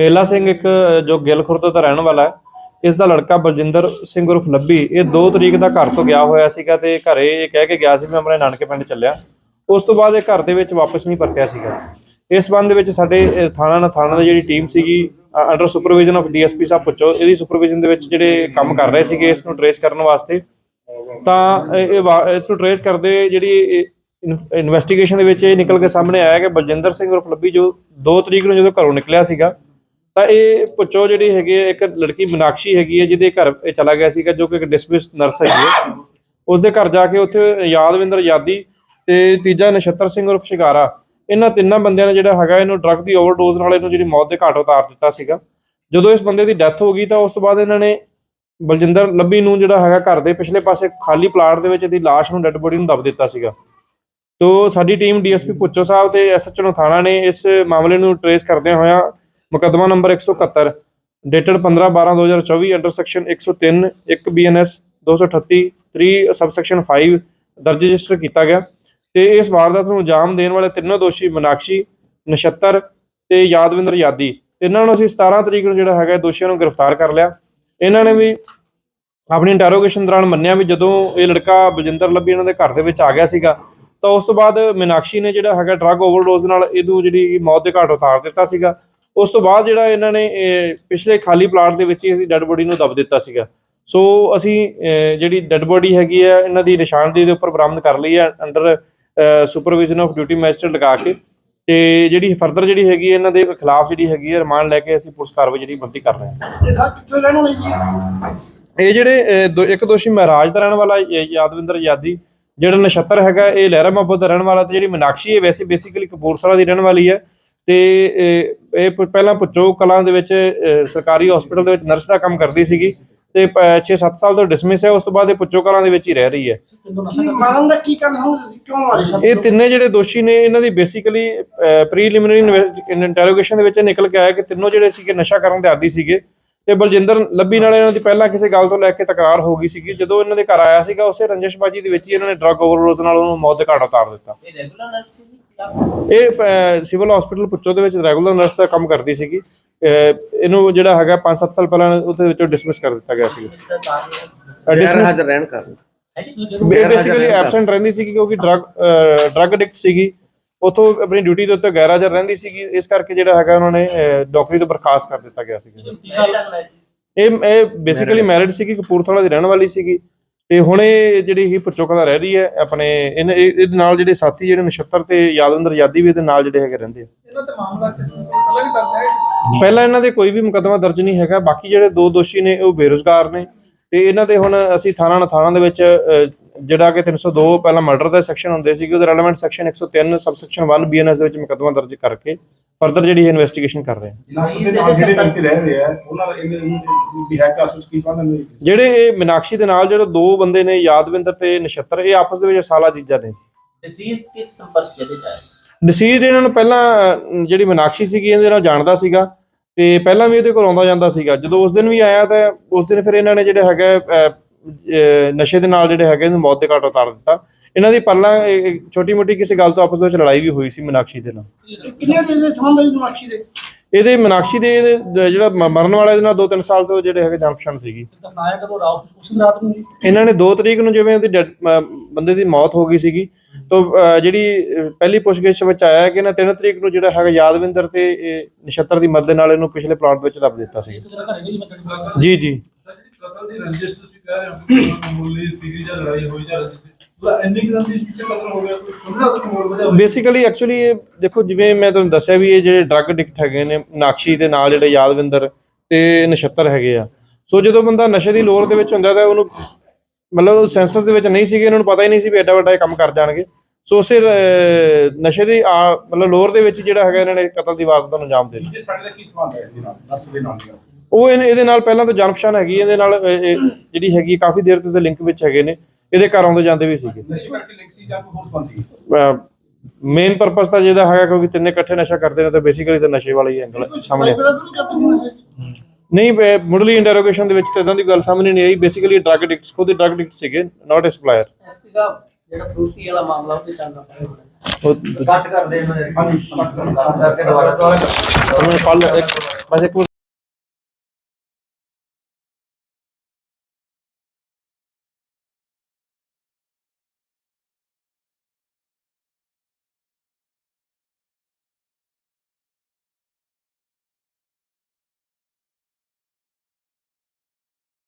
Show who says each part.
Speaker 1: ਮੇਲਾ ਸਿੰਘ ਇੱਕ, ਜੋ ਗਿੱਲ ਖੁਰਦ ਦਾ ਰਹਿਣ ਵਾਲਾ ਹੈ, ਇਸ ਦਾ ਲੜਕਾ ਬਲਜਿੰਦਰ ਸਿੰਘ ਉਰਫ ਲੱਭੀ, ਇਹ 2 ਤਰੀਕ ਦਾ ਘਰ ਤੋਂ ਗਿਆ ਹੋਇਆ ਸੀਗਾ ਤੇ ਘਰੇ ਇਹ ਕਹਿ ਕੇ ਗਿਆ ਸੀ, ਮੈਂ ਆਪਣੇ ਨਾਨਕੇ ਪਿੰਡ ਚੱਲਿਆ। ਉਸ ਤੋਂ ਬਾਅਦ ਇਹ ਘਰ ਦੇ ਵਿੱਚ ਵਾਪਸ ਨਹੀਂ ਪਰਤਿਆ ਸੀਗਾ। ਇਸ ਸੰਬੰਧ ਵਿੱਚ ਸਾਡੇ ਥਾਣਾ ਨਾ ਥਾਣਾ ਦੀ ਜਿਹੜੀ ਟੀਮ ਸੀਗੀ ਅੰਡਰ ਸੁਪਰਵਿਜ਼ਨ ਆਫ ਡੀਐਸਪੀ ਸਾਹਿਬ ਪੁੱਛੋ, ਇਹਦੀ ਸੁਪਰਵਿਜ਼ਨ ਦੇ ਵਿੱਚ ਜਿਹੜੇ ਕੰਮ ਕਰ ਰਹੇ ਸੀਗੇ, ਇਸ ਨੂੰ ਟਰੇਸ ਕਰਨ ਵਾਸਤੇ, ਤਾਂ ਇਹ ਵਾ- ਇਸ ਨੂੰ ਟਰੇਸ ਕਰਦੇ ਜਿਹੜੀ ਇਨਵੈਸਟੀਗੇਸ਼ਨ ਦੇ ਵਿੱਚ ਇਹ ਨਿਕਲ ਕੇ ਸਾਹਮਣੇ ਆਇਆ ਕਿ ਬਲਜਿੰਦਰ ਸਿੰਘ ਉਰਫ ਲੱਭੀ ਜੋ 2 ਤਰੀਕ ਨੂੰ ਜਦੋਂ ਘਰੋਂ ਨਿਕਲਿਆ ਸੀਗਾ ਤਾਂ ਇਹ ਪੁੱਛੋ ਜਿਹੜੀ ਹੈਗੀ ਹੈ, ਇੱਕ ਲੜਕੀ ਮਨਾਕਸ਼ੀ ਹੈਗੀ ਹੈ, ਜਿਹਦੇ ਘਰ ਇਹ ਚਲਾ ਗਿਆ ਸੀਗਾ, ਜੋ ਕਿ ਇੱਕ ਡਿਸਮਿਸ ਨਰਸ ਹੈਗੀ ਹੈ। ਉਸ ਦੇ ਘਰ ਜਾ ਕੇ ਉੱਥੇ ਯਾਦਵਿੰਦਰ ਯਾਦੀ ਤੇ ਤੀਜਾ ਨਛੱਤਰ ਸਿੰਘ ਉਰਫ ਸ਼ਿਕਾਰਾ ਇਹਨਾਂ ਤਿੰਨਾਂ ਬੰਦਿਆਂ ਨੇ ਜਿਹੜਾ ਹੈਗਾ, ਇਹਨੂੰ ਡਰੱਗ ਦੀ ਓਵਰਡੋਜ਼ ਨਾਲ ਇਹਨੂੰ ਜਿਹੜੀ ਮੌਤ ਦੇ ਘਾਟ ਉਤਾਰ ਦਿੱਤਾ ਸੀਗਾ। ਜਦੋਂ ਇਸ ਬੰਦੇ ਦੀ ਡੈਥ ਹੋ ਗਈ, ਤਾਂ ਉਸ ਤੋਂ ਬਾਅਦ ਇਹਨਾਂ ਨੇ ਬਲਜਿੰਦਰ ਲੱਭੀ ਨੂੰ ਜਿਹੜਾ ਹੈਗਾ ਘਰ ਦੇ ਪਿਛਲੇ ਪਾਸੇ ਖਾਲੀ ਪਲਾਟ ਦੇ ਵਿੱਚ ਇਹਦੀ ਲਾਸ਼ ਨੂੰ ਡੈੱਡ ਬੋਡੀ ਨੂੰ ਦੱਬ ਦਿੱਤਾ ਸੀਗਾ। ਤੋ ਸਾਡੀ ਟੀਮ ਡੀਐਸਪੀ ਪੁੱਚੋ ਸਾਹਿਬ ਤੇ ਐਸਐਚਓ ਥਾਣਾ ਨੇ ਇਸ ਮਾਮਲੇ ਨੂੰ ਟਰੇਸ ਕਰਦਿਆਂ ਹੋਇਆ ਮੁਕੱਦਮਾ number 171 dated 15/12/2024 under section 103 1 BNS 238 3 subsection 5 ਦਰਜ ਰਜਿਸਟਰ ਕੀਤਾ ਗਿਆ ਤੇ ਇਸ ਵਾਰਦਾਤ ਨੂੰ ਅੰਜਾਮ ਦੇਣ ਵਾਲੇ ਤਿੰਨੋਂ ਦੋਸ਼ੀ ਮਨਾਕਸ਼ੀ, ਨਛੱਤਰ ਤੇ ਯਾਦਵਿੰਦਰ ਯਾਦੀ। ਇਹਨਾਂ ਨੂੰ ਅਸੀਂ 17 ਤਰੀਕ ਨੂੰ ਜਿਹੜਾ ਹੈਗਾ, ਦੋਸ਼ੀਆਂ ਨੂੰ ਗ੍ਰਿਫਤਾਰ ਕਰ ਲਿਆ। ਇਹਨਾਂ ਨੇ ਵੀ ਆਪਣੀ ਇੰਟਰੋਗੇਸ਼ਨ ਦੌਰਾਨ ਮੰਨਿਆ ਵੀ ਜਦੋਂ ਇਹ ਲੜਕਾ ਬਜਿੰਦਰ ਲੱਭੀ ਇਹਨਾਂ ਦੇ ਘਰ ਦੇ ਵਿੱਚ ਆ ਗਿਆ ਸੀਗਾ, ਤਾਂ ਉਸ ਤੋਂ ਬਾਅਦ ਮੀਨਾਕਸ਼ੀ ਨੇ ਜਿਹੜਾ ਹੈਗਾ ਡਰੱਗ ਓਵਰਡੋਜ਼ ਨਾਲ ਇਹਨੂੰ ਜਿਹੜੀ ਮੌਤ ਦੇ ਘਾਟ ਉਤਾਰ ਦਿੱਤਾ ਸੀਗਾ। ਉਸ ਤੋਂ ਬਾਅਦ ਜਿਹੜਾ ਇਹਨਾਂ ਨੇ ਪਿਛਲੇ ਖਾਲੀ ਪਲਾਟ ਦੇ ਵਿੱਚ ਹੀ ਇਹਦੀ ਡੈੱਡ ਬੋਡੀ ਨੂੰ ਦਬ ਦਿੱਤਾ ਸੀਗਾ। ਸੋ ਅਸੀਂ ਜਿਹੜੀ ਡੈੱਡ ਬੋਡੀ ਹੈਗੀ ਹੈ ਇਹਨਾਂ ਦੀ ਨਿਸ਼ਾਨਦੇਹੀ ਦੇ ਉੱਪਰ ਬਰਾਮਦ ਕਰ ਲਈ ਹੈ under supervision of duty magistrate ਲਗਾ ਕੇ। ਤੇ ਜਿਹੜੀ ਫਰਦਰ ਜਿਹੜੀ ਹੈਗੀ ਇਹਨਾਂ ਦੇ ਖਿਲਾਫ ਜਿਹੜੀ ਹੈਗੀ ਹੈ ਰਿਮਾਂਡ ਲੈ ਕੇ ਅਸੀਂ ਪੁਲਿਸ ਕਾਰਵਾਈ ਜਿਹੜੀ ਬੰਦੀ ਕਰ ਰਹੇ ਹਾਂ।
Speaker 2: ਇਹ ਸਰ ਕਿੱਥੋਂ ਰਹਿਣ ਵਾਲੇ ਜੀ?
Speaker 1: ਇਹ ਜਿਹੜੇ ਇੱਕ ਦੋਸ਼ੀ ਮਹਾਰਾਜ ਦਾ ਰਹਿਣ ਵਾਲਾ ਯਾਦਵਿੰਦਰ ਯਾਦੀ ਜਿਹੜਾ ਨਛੱਤਰ ਹੈਗਾ ਇਹ ਲਹਿਰਾ ਮੁਹੱਬਤ ਦਾ ਰਹਿਣ ਵਾਲਾ ਤੇ ਜਿਹੜੀ ਮਨਾਕਸ਼ੀ ਹੈ ਵੈਸੇ ਬੇਸਿਕਲੀ ਕਪੂਰਥਲਾ ਦੀ ਰਹਿਣ ਵਾਲੀ ਹੈ। ਤੇ ਇਹ ਪਹਿਲਾਂ ਪੁੱਚੋ ਕਲਾਂ ਦੇ ਵਿੱਚ ਸਰਕਾਰੀ ਹਸਪੀਟਲ ਦੇ ਵਿੱਚ ਨਰਸ ਦਾ ਕੰਮ ਕਰਦੀ ਸੀਗੀ ਤੇ 6-7 ਸਾਲ ਤੋਂ ਡਿਸਮਿਸ ਹੈ ਉਸ ਤੋਂ ਬਾਅਦ ਇਹ ਪੁੱਚੋ ਕਲਾਂ ਦੇ ਵਿੱਚ ਹੀ ਰਹਿ ਰਹੀ ਹੈ।
Speaker 2: ਕਾਰਨ ਦਾ ਕੀ ਕਾਰਨ ਹੋ ਕਿਉਂ ਮਾਰੇ
Speaker 1: ਇਹ ਤਿੰਨੇ ਜਿਹੜੇ ਦੋਸ਼ੀ ਨੇ ਇਹਨਾਂ ਦੀ ਬੇਸਿਕਲੀ ਪ੍ਰੀਲਿਮਿਨਰੀ ਇੰਟਰੋਗੇਸ਼ਨ ਦੇ ਵਿੱਚ ਨਿਕਲ ਕੇ ਆਇਆ ਕਿ ਤਿੰਨੋਂ ਜਿਹੜੇ ਸੀਗੇ ਨਸ਼ਾ ਕਰਨ ਦੇ ਆਦੀ ਸੀਗੇ। ਤੇ ਬਲਜਿੰਦਰ ਲੱਭੀ ਨਾਲ ਇਹਨਾਂ ਦੀ ਪਹਿਲਾਂ ਕਿਸੇ ਗੱਲ ਤੋਂ ਲੈ ਕੇ ਤਕਰਾਰ ਹੋ ਗਈ ਸੀਗੀ। ਜਦੋਂ ਇਹਨਾਂ ਦੇ ਘਰ ਆਇਆ ਸੀਗਾ ਉਸੇ ਰੰਜਿਸ਼ਬਾਜੀ ਦੇ ਵਿੱਚ ਹੀ ਇਹਨਾਂ ਨੇ ਡਰੱਗ ਓਵਰਡੋਜ਼ ਨਾਲ ਉਹਨੂੰ ਮੌਤ ਦੇ ਘਾਟ ਉਤਾਰ ਦਿੱਤਾ।
Speaker 3: ਇਹ ਰੈਗੂਲਰ ਨਰਸ ਸੀ
Speaker 1: ਇਹ ਸਿਵਲ ਹਸਪੀਟਲ ਪੁੱਚੋ ਦੇ ਵਿੱਚ ਰੈਗੂਲਰ ਨਰਸ ਦਾ ਕੰਮ ਕਰਦੀ ਸੀਗੀ। ਇਹਨੂੰ ਜਿਹੜਾ ਹੈਗਾ 5-7 ਸਾਲ ਪਹਿਲਾਂ ਉਹਦੇ ਵਿੱਚੋਂ ਡਿਸਮਿਸ ਕਰ ਦਿੱਤਾ ਗਿਆ
Speaker 4: ਗੈਰ
Speaker 1: ਡਿਸਮਿਸ
Speaker 4: ਹਾਜ਼ਰ ਰਹਿਣ ਕਾਰਨ।
Speaker 1: ਬੇਸਿਕਲੀ ਐਬਸੈਂਟ ਰਹਿੰਦੀ ਸੀਗੀ ਕਿਉਂਕਿ ਡਰਗ ਡਰਗ ਐਡਿਕਟ ਸੀਗੀ। ਉਥੋਂ ਆਪਣੀ ਡਿਊਟੀ ਦੇ ਉੱਤੇ ਗੈਰ ਹਾਜ਼ਰ ਰਹਿੰਦੀ ਸੀਗੀ। ਇਸ ਕਰਕੇ ਜਿਹੜਾ ਹੈਗਾ ਉਹਨਾਂ ਨੇ ਨੌਕਰੀ ਤੋਂ ਬਰਖਾਸਤ ਕਰ ਦਿੱਤਾ ਗਿਆ ਸੀਗਾ। ਇਹ ਇਹ ਬੇਸਿਕਲੀ ਮੈਰਿਡ ਸੀਗੀ ਕਪੂਰਥਲਾ ਦੀ ਰਹਿਣ ਵਾਲੀ ਸੀਗੀ। ਤੇ ਹੁਣ ਇਹ ਜਿਹੜੀ ਹੀ ਪਰਚੋਕਾ ਦਾ ਰਹਿ ਰਹੀ ਹੈ ਆਪਣੇ ਇਹਦੇ ਨਾਲ ਜਿਹੜੇ ਸਾਥੀ ਜਿਹੜੇ ਨਛੱਤਰ ਤੇ ਯਾਦਵਿੰਦਰ ਯਾਦੀ ਵੀ ਇਹਦੇ ਨਾਲ ਜਿਹੜੇ ਹੈਗੇ ਰਹਿੰਦੇ ਆ।
Speaker 2: ਇਹਨਾਂ ਤੇ ਮਾਮਲਾ ਕਿਸ ਪਹਿਲਾਂ ਵੀ ਦਰਜ ਹੈ
Speaker 1: ਪਹਿਲਾਂ ਇਹਨਾਂ ਦੇ ਕੋਈ ਵੀ ਮੁਕੱਦਮਾ ਦਰਜ ਨਹੀਂ ਹੈਗਾ ਬਾਕੀ ਜਿਹੜੇ ਦੋ ਦੋਸ਼ੀ ਨੇ ਉਹ ਬੇਰੁਜ਼ਗਾਰ ਨੇ ਤੇ ਇਹਨਾਂ ਦੇ ਹੁਣ ਅਸੀਂ ਥਾਣਾ ਨਥਾਣਾ ਦੇ ਵਿੱਚ ਜਿਹੜਾ ਕਿ 302 ਪਹਿਲਾਂ ਮਰਡਰ ਦਾ ਸੈਕਸ਼ਨ ਹੁੰਦੇ ਸੀਗੇ ਉਹਦੇ ਰੈਲੇਵੈਂਟ ਸੈਕਸ਼ਨ 103 ਸਬਸੈਕਸ਼ਨ 1 ਬੀਐਨਐਸ ਦੇ ਵਿੱਚ ਮੁਕੱਦਮਾ ਦਰਜ ਕਰਕੇ ਫਰਦਰ ਜਿਹੜੀ ਇਨਵੈਸਟੀਗੇਸ਼ਨ ਕਰ ਰਹੇ ਹਾਂ
Speaker 5: ਨਰਸ ਦੇ ਨਾਲ ਜਿਹੜੇ ਵਿਅਕਤੀ ਰਹਿ ਰਹੇ ਆ ਉਹਨਾਂ ਦਾ ਇਹਦੇ ਵੀ ਹੈ ਕਾਸਸ ਕੀ ਸੰਬੰਧ ਨੇ
Speaker 1: ਜਿਹੜੇ ਇਹ ਮੀਨਾਕਸ਼ੀ ਦੇ ਨਾਲ ਜਿਹੜੇ ਦੋ ਬੰਦੇ ਨੇ ਯਾਦਵਿੰਦਰ ਤੇ ਨਛੱਤਰ ਇਹ ਆਪਸ ਦੇ ਵਿੱਚ ਸਾਲਾ ਜੀਜਾ ਨੇ।
Speaker 3: ਡਿਜ਼ੀਜ਼ ਕਿਸ ਸੰਪਰਕ ਜਿਹਦੇ ਚ ਆਇਆ?
Speaker 1: ਡਿਸੀਜ਼ਡ ਇਹਨਾਂ ਨੂੰ ਪਹਿਲਾਂ ਜਿਹੜੀ ਮੀਨਾਕਸ਼ੀ ਸੀਗੀ ਇਹਦੇ ਨਾਲ ਜਾਣਦਾ ਸੀਗਾ ਤੇ ਪਹਿਲਾਂ ਵੀ ਇਹਦੇ ਕੋਲ ਆਉਂਦਾ ਜਾਂਦਾ ਸੀਗਾ। ਜਦੋਂ ਉਸ ਦਿਨ ਵੀ ਆਇਆ ਤਾਂ ਉਸ ਦਿਨ ਫਿਰ ਇਹਨਾਂ ਨੇ ਜਿਹੜੇ ਹੈਗਾ ਨਸ਼ੇ ਦੇ ਨਾਲ ਜਿਹੜੇ ਹੈਗੇ ਇਹਨੂੰ ਮੌਤ ਦੇ ਘਾਟ ਉਤਾਰ ਦਿੱਤਾ। ਇਹਨਾਂ ਦੀ ਪਹਿਲਾਂ ਛੋਟੀ ਮੋਟੀ ਕਿਸੇ ਗੱਲ ਤੋਂ ਆਪਸ ਵਿੱਚ ਲੜਾਈ ਵੀ ਹੋਈ ਸੀ ਮੀਨਾਕਸ਼ੀ ਦੇ ਨਾਲ।
Speaker 2: ਕਿੰਨੇ ਦਿਨ ਦੇ ਸੰਬੰਧ ਵਿੱਚ ਮਾਖੀ ਦੇ?
Speaker 1: ਇਹਦੇ ਮੀਨਾਕਸ਼ੀ ਦੇ ਦ- ਜਿਹੜਾ ਮਰਨ ਵਾਲਾ ਇਹਦੇ ਨਾਲ 2-3 ਸਾਲ ਤੋਂ ਜਿਹੜੇ ਹੈਗੇ ਜੰਪਸ਼ਨ ਸੀਗੀ।
Speaker 2: ਨਾਇਕ ਤੋਂ ਰਾਤ ਉਸ ਰਾਤ ਨੂੰ
Speaker 1: ਇਹਨਾਂ ਨੇ 2 ਤਰੀਕ ਨੂੰ ਜਿਵੇਂ ਉਹਦੀ ਬੰਦੇ ਦੀ ਮੌਤ ਹੋ ਗਈ ਸੀਗੀ। ਤੋਂ ਜਿਹੜੀ ਪਹਿਲੀ ਪੁੱਛਗਿੱਛ ਵਿੱਚ ਆਇਆ ਕਿ ਇਹਨਾਂ 3 ਤਰੀਕ ਨੂੰ ਜਿਹੜਾ ਹੈਗਾ ਯਾਦਵਿੰਦਰ ਤੇ ਇਹ ਨਛੱਤਰ ਦੀ ਮਦਦ ਨਾਲ ਇਹਨੂੰ ਪਿਛਲੇ ਪਲਾਟ ਵਿੱਚ ਦੱਬ ਦਿੱਤਾ ਸੀ। ਜੀ ਜੀ।
Speaker 5: ਕਤਲ ਦੀ ਰੰਜਿਸ਼ ਤੁਸੀਂ ਕਹਿ ਰਹੇ ਹੋ ਕਿ ਮਾਮੂਲੀ ਸੀਗੀ ਜਾਂ ਲੜਾਈ ਹੋਈ ਜਾਂ ਮਤਲਬ ਇੰਨੀ ਕਿ ਰੰਜਿਸ਼ ਕਿ ਕਤਲ ਹੋ ਗਿਆ ਕੋਈ ਸਮਝਾ ਤੱਕ ਮੋੜ ਵਜਾ
Speaker 1: ਬੇਸਿਕਲੀ ਐਕਚੁਅਲੀ ਇਹ ਦੇਖੋ ਜਿਵੇਂ ਮੈਂ ਤੁਹਾਨੂੰ ਦੱਸਿਆ ਵੀ ਇਹ ਜਿਹੜੇ ਡਰੱਗ ਐਡਿਕਟ ਹੈਗੇ ਨੇ ਨਾਕਸ਼ੀ ਦੇ ਨਾਲ ਜਿਹੜੇ ਯਾਦਵਿੰਦਰ ਤੇ ਨਛੱਤਰ ਹੈਗੇ ਆ। ਸੋ ਜਦੋਂ ਬੰਦਾ ਨਸ਼ੇ ਦੀ ਲੋਰ ਦੇ ਵਿੱਚ ਹੁੰਦਾ ਤਾਂ ਉਹਨੂੰ ਮਤਲਬ ਸੈਂਸਸ ਦੇ ਵਿੱਚ ਨਹੀਂ ਸੀਗੇ ਇਹਨਾਂ ਨੂੰ ਪਤਾ ਹੀ ਨਹੀਂ ਸੀ ਵੀ ਐਡਾ ਵੱਡਾ ਇਹ ਕੰਮ ਕਰ ਜਾਣਗੇ। ਸੋ ਉਸੇ ਨਸ਼ੇ ਦੀ ਮਤਲਬ ਲੋਰ ਦੇ ਵਿੱਚ ਜਿਹੜਾ ਹੈਗਾ ਇਹਨਾਂ ਨੇ ਕਤਲ ਦੀ ਵਾਰਦਾਤ ਨੂੰ ਅੰਜਾਮ ਦੇ ਦਿੱਤਾ।
Speaker 5: ਜੇ ਸਾਡੇ ਦਾ ਕੀ ਸੰਬੰਧ ਹੈ ਇਹਦੇ ਨਾਲ? ਨਰਸ ਦੇ ਨਾਲ।
Speaker 1: ਉਹ ਇਹਨੇ- ਇਹਦੇ ਨਾਲ ਪਹਿਲਾਂ ਤੋਂ ਜਾਣ ਪਛਾਣ ਹੈਗੀ ਇਹਦੇ ਨਾਲ ਇਹ- ਇਹ ਜਿਹੜੀ ਹੈਗੀ ਕਾਫੀ ਦੇਰ ਤੋਂ ਲਿੰਕ ਵਿੱਚ ਹੈਗੇ ਨੇ। ਇਹਦੇ ਘਰ ਆਉਂਦੇ ਜਾਂਦੇ ਵੀ ਸੀਗੇ।
Speaker 5: ਨਸ਼ੇ ਕਰਕੇ ਲਿੰਕ ਸੀ ਜਾਂ ਕੋਈ ਹੋਰ ਸੰਬੰਧ ਸੀ?
Speaker 1: ਮੇਨ ਪਰਪਸ ਤਾਂ ਜਿਹਦਾ ਹੈਗਾ ਕਿਉਂਕਿ ਤਿੰਨੇ ਇਕੱਠੇ ਨਸ਼ਾ ਕਰਦੇ ਨੇ ਤਾਂ ਬੇਸਿਕਲੀ ਤਾਂ ਨਸ਼ੇ ਵਾਲਾ ਹੀ ਐਂਗਲ ਸਾਹਮਣੇ।
Speaker 2: ਤਾਂ
Speaker 1: ਨਹੀਂ ਇਹ ਮੁੱਢਲੀ ਇੰਟਰੋਗੇਸ਼ਨ ਦੇ ਵਿੱਚ ਤਾਂ ਇਦਾਂ ਦੀ ਗੱਲ ਸਾਹਮਣੇ ਨਹੀਂ ਆਈ। ਬੇਸਿਕਲੀ ਡਰੱਗ ਐਡਿਕਟਸ ਖੁਦ ਡਰੱਗ ਐਡਿਕਟ ਸੀਗੇ ਨਾਟ ਅ ਸਪਲਾਇਰ
Speaker 3: ਐਸਪੀ ਸਾਹਿਬ ਜਿਹੜਾ ਫਰੂਟੀ ਵਾਲਾ ਮਾਮਲਾ ਉਹਦੇ ਚੱਲਦਾ ਪਿਆ
Speaker 1: ਉਹ
Speaker 3: ਕੱਟ ਕਰਦੇ ਨੇ।
Speaker 5: ਹਾਂਜੀ
Speaker 3: ਕਰਕੇ ਦੁਬਾਰਾ
Speaker 1: ਕੱਲ ਇੱਕ ਬਸ ਇੱਕ